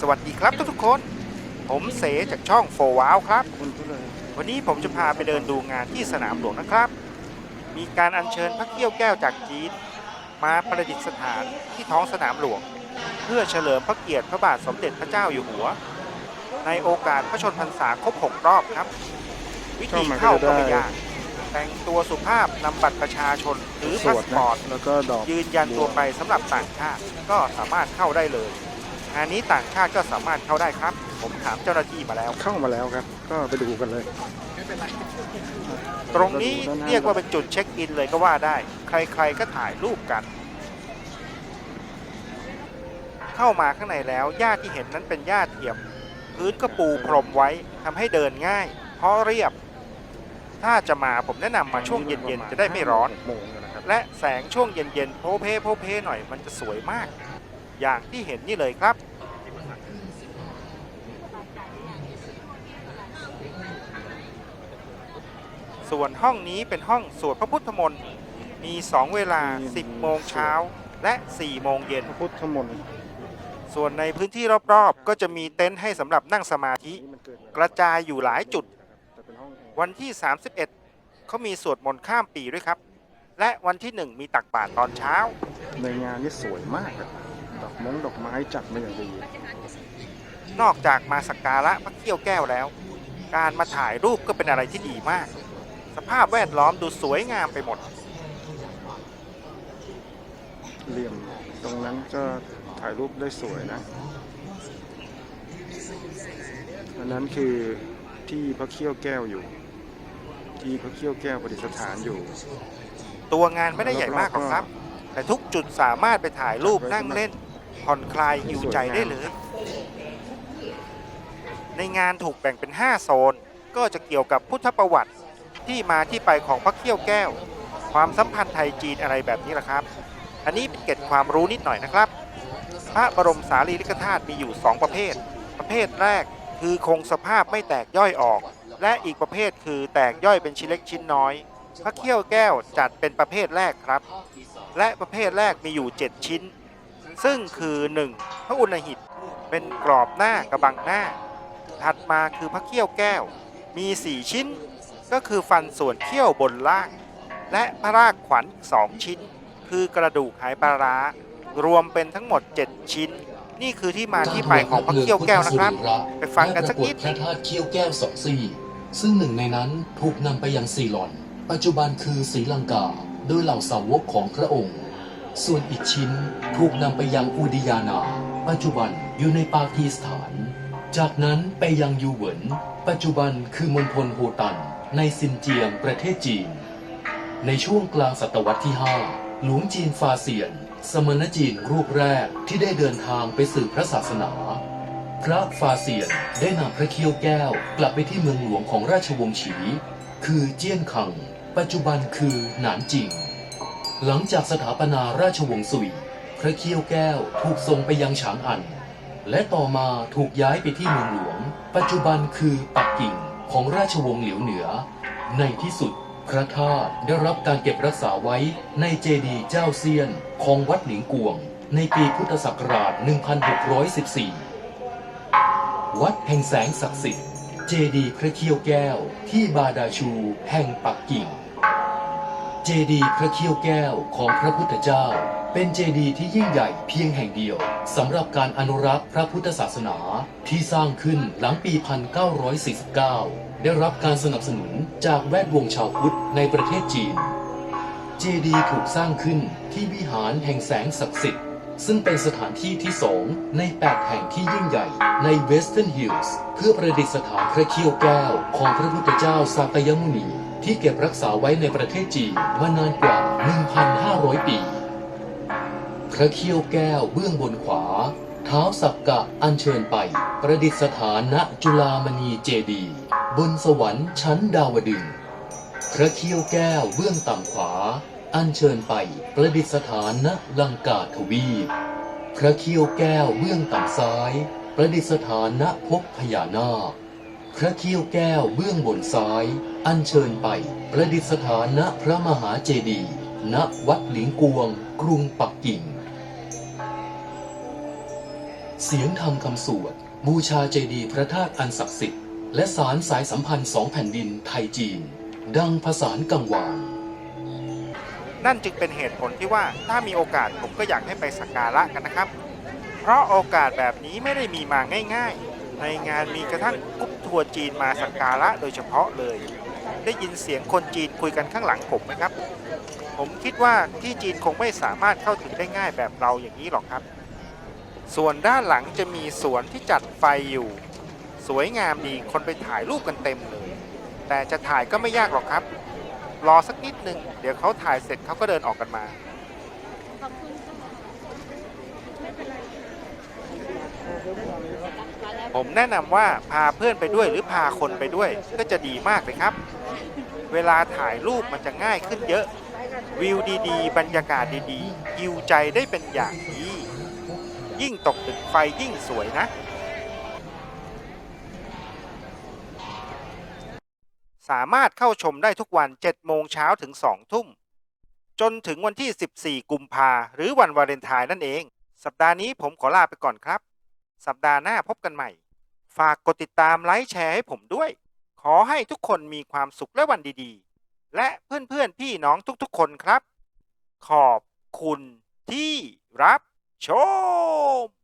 สวัสดีครับทุกๆคน ผมเสจากช่องโฟว้าวครับคนก็เลยวันนี้ผมจะพาไปเดินดูงานที่สนามหลวงนะครับ มีการอัญเชิญพระเกี้ยวแก้วจากจีน มาประดิษฐานที่ท้องสนามหลวง เพื่อเฉลิมพระเกียรติพระบาทสมเด็จพระเจ้าอยู่หัว ในโอกาสพระชนพรรษาครบ6รอบครับ วิธีเข้าก็ไม่ยากแต่งตัวสุภาพนำบัตรประชาชนหรือสพาวสดปนะอร์ตแล้วก็ดอกยืนยันตัวไปสำหรับต่างชาติก็สามารถเข้าได้เลย งานนี้ต่างชาติก็สามารถเข้าได้ครับ ผมถามเจ้าหน้าที่มาแล้ว เข้ามาแล้วครับ ก็ไปดูกันเลย ตรงนี้เรียกว่าเป็นจุดเช็คอินเลยก็ว่าได้ ใครๆก็ถ่ายรูปกัน เข้ามาข้างในแล้วหญ้าที่เห็นนั้นเป็นหญ้าเทียม พื้นก็ปูพรมไว้ทำให้เดินง่าย เพราะเรียบ ถ้าจะมาผมแนะนำมาช่วงเย็นๆจะได้ไม่ร้อนโมงนะครับและแสงช่วงเย็นๆโพเพโพเพหน่อยมันจะสวยมาก อย่างที่เห็นนี่เลยครับ ส่วนห้องนี้เป็นห้องสวดพระพุทธมนต์มี 2 เวลา 10 โมงเช้าและ 4 โมงเย็นพระพุทธมนต์ส่วนในพื้นที่รอบๆ ก็จะมีเต็นท์ให้สำหรับนั่งสมาธิ นี่มันเกิดกระจายอยู่หลายจุด แต่เป็นห้องแอร์วันที่ 31 เขามีสวดมนต์ข้ามปีด้วยครับ และวันที่ 1 มีตักบาตรตอนเช้า ในงานนี่สวยมากครับ ดอกมงดอกไม้จัดมาอย่างดีนอกจากมาสักการะพระเกี้ยวแก้วแล้ว การมาถ่ายรูปก็เป็นอะไรที่ดีมาก สภาพแวดล้อมดูสวยงามไปหมดเหลี่ยมตรงนั้นก็ถ่ายรูปได้สวยนะอันนั้นคือที่พระเขี้ยวแก้วอยู่ ที่พระเขี้ยวแก้วประดิษฐานอยู่ ตัวงานไม่ได้ใหญ่มากหรอกครับ แต่ทุกจุดสามารถไปถ่ายรูปนั่งเล่น ผ่อนคลายหิวใจได้เลย ในงานถูกแบ่งเป็น 5 โซน ก็จะเกี่ยวกับพุทธประวัติที่มาที่ไปของพระเขี้ยวแก้ว ความสัมพันธ์ไทยจีนอะไรแบบนี้แหละครับ อันนี้เป็นเกร็ดความรู้นิดหน่อยนะครับ พระบรมสารีริกธาตุมีอยู่ 2 ประเภท ประเภทแรกคือคงสภาพไม่แตกย่อยออก และอีกประเภทคือแตกย่อยเป็นชิ้นเล็กชิ้นน้อย พระเขี้ยวแก้วจัดเป็นประเภทแรกครับ และประเภทแรกมีอยู่ 7 ชิ้น ซึ่งคือ 1. พระอุณหิต เป็นกรอบหน้ากระบังหน้า ถัดมาคือพระเขี้ยวแก้ว มี 4 ชิ้น ก็คือฟันส่วนเขี้ยวบนล่าง และพระรากขวัญอีก2ชิ้น คือกระดูกหายปลาร้ารวมเป็นทั้งหมด 7 ชิ้น นี่คือที่มาที่ไปของพระเขี้ยวแก้วนะครับ ไปฟังกันสักนิดพระธาตุเขี้ยวแก้วสองซี่ซึ่งหนึ่งในนั้นถูกนำไปยังซีลอน ปัจจุบันคือศรีลังกาโดยเหล่าสาวกของพระองค์ ส่วนอีกชิ้นถูกนำไปยังอุดิยานา ปัจจุบันอยู่ในปากีสถาน จากนั้นไปยังยูเหวิน ปัจจุบันคือมณฑลโฮตัน ในซินเจียงประเทศจีน ในช่วงกลางศตวรรษที่ 5 หลวงจีนฟาเซียน สมณจีนรูปแรกที่ได้เดินทางไปสืบพระศาสนา พระฟาเซียนได้นำพระเขี้ยวแก้วกลับไปที่เมืองหลวงของราชวงศ์ฉี คือเจี้ยนคัง ปัจจุบันคือหนานจิง หลังจากสถาปนาราชวงศ์ซุยพระเขี้ยวแก้วถูกส่งไปยังฉางอัน และต่อมาถูกย้ายไปที่เมืองหลวง ปัจจุบันคือปักกิ่งของราชวงศ์เหลียวเหนือ ในที่สุดพระธาตุได้รับการเก็บรักษาไว้ในเจดีย์เจ้าเซียนของวัดหลิงกวง ในปีพุทธศักราช 1614 วัดแห่งแสงศักดิ์สิทธิ์ เจดีย์พระเขี้ยวแก้วที่บาดาชูแห่งปักกิ่ง เจดีย์พระเขี้ยวแก้วของพระพุทธเจ้า เป็นเจดีย์ที่ยิ่งใหญ่เพียงแห่งเดียวสำหรับการอนุรักษ์พระพุทธศาสนาที่สร้างขึ้นหลังปี 1949 ได้รับการสนับสนุนจากแวดวงชาวพุทธในประเทศจีน เจดีย์ถูกสร้างขึ้นที่วิหารแห่งแสงศักดิ์สิทธิ์ ซึ่งเป็นสถานที่ที่สองใน 8 แห่งที่ยิ่งใหญ่ในเวสเทิร์นฮิลส์เพื่อประดิษฐานพระเขี้ยวแก้วของพระพุทธเจ้าสากยมุนี ที่เก็บรักษาไว้ในประเทศจีนมานานกว่า 1,500 ปี พระเขี้ยวแก้วเบื้องบนขวา เท้าสักกะอัญเชิญไป ประดิษฐานณจุลามณีเจดีย์บนสวรรค์ชั้นดาวดึง พระเขี้ยวแก้วเบื้องต่ำขวา อัญเชิญไปประดิษฐานณลังกาทวีป พระเขี้ยวแก้วเบื้องต่ำซ้าย ประดิษฐานณภพพญานาค พระเขี้ยวแก้วเบื้องบนซ้าย อัญเชิญไป ประดิษฐานณพระมหาเจดีย์ณวัดหลิงกวง กรุงปักกิ่ง เสียงธรรมคำสวด บูชาเจดีย์พระธาตุอันศักดิ์สิทธิ์ และสารสายสัมพันธ์สองแผ่นดินไทยจีน ดังผสานกังวานนั่นจึงเป็นเหตุผลที่ว่าถ้ามีโอกาสผมก็อยากให้ไปสักการะกันนะครับ เพราะโอกาสแบบนี้ไม่ได้มีมาง่าย ๆ ในงานมีกระทั่งกรุ๊ปทัวร์จีนมาสักการะโดยเฉพาะเลย ได้ยินเสียงคนจีนคุยกันข้างหลังผมไหมครับ ผมคิดว่าที่จีนคงไม่สามารถเข้าถึงได้ง่ายแบบเราอย่างนี้หรอกครับ ส่วนด้านหลังจะมีสวนที่จัดไฟอยู่ สวยงามดีคนไปถ่ายรูปกันเต็มเลย แต่จะถ่ายก็ไม่ยากหรอกครับ รอสักนิดหนึ่งเดี๋ยวเขาถ่ายเสร็จเขาก็เดินออกกันมา ผมแนะนำว่าพาเพื่อนไปด้วยหรือพาคนไปด้วย ก็จะดีมากเลยครับ เวลาถ่ายรูปมันจะง่ายขึ้นเยอะ วิวดีๆ บรรยากาศดีๆยิวใจได้เป็นอย่างดียิ่งตกตึกไฟยิ่งสวยนะ สามารถเข้าชมได้ทุกวัน 7 โมงเช้าถึง 2 ทุ่ม จนถึงวันที่ 14 กุมภาหรือวันวาเลนไทน์นั่นเอง สัปดาห์นี้ผมขอลาไปก่อนครับ สัปดาห์หน้าพบกันใหม่ ฝากกดติดตามไลค์แชร์ให้ผมด้วย ขอให้ทุกคนมีความสุขและวันดีๆ และเพื่อนๆ พี่น้องทุกๆ คนครับ ขอบคุณที่รับชม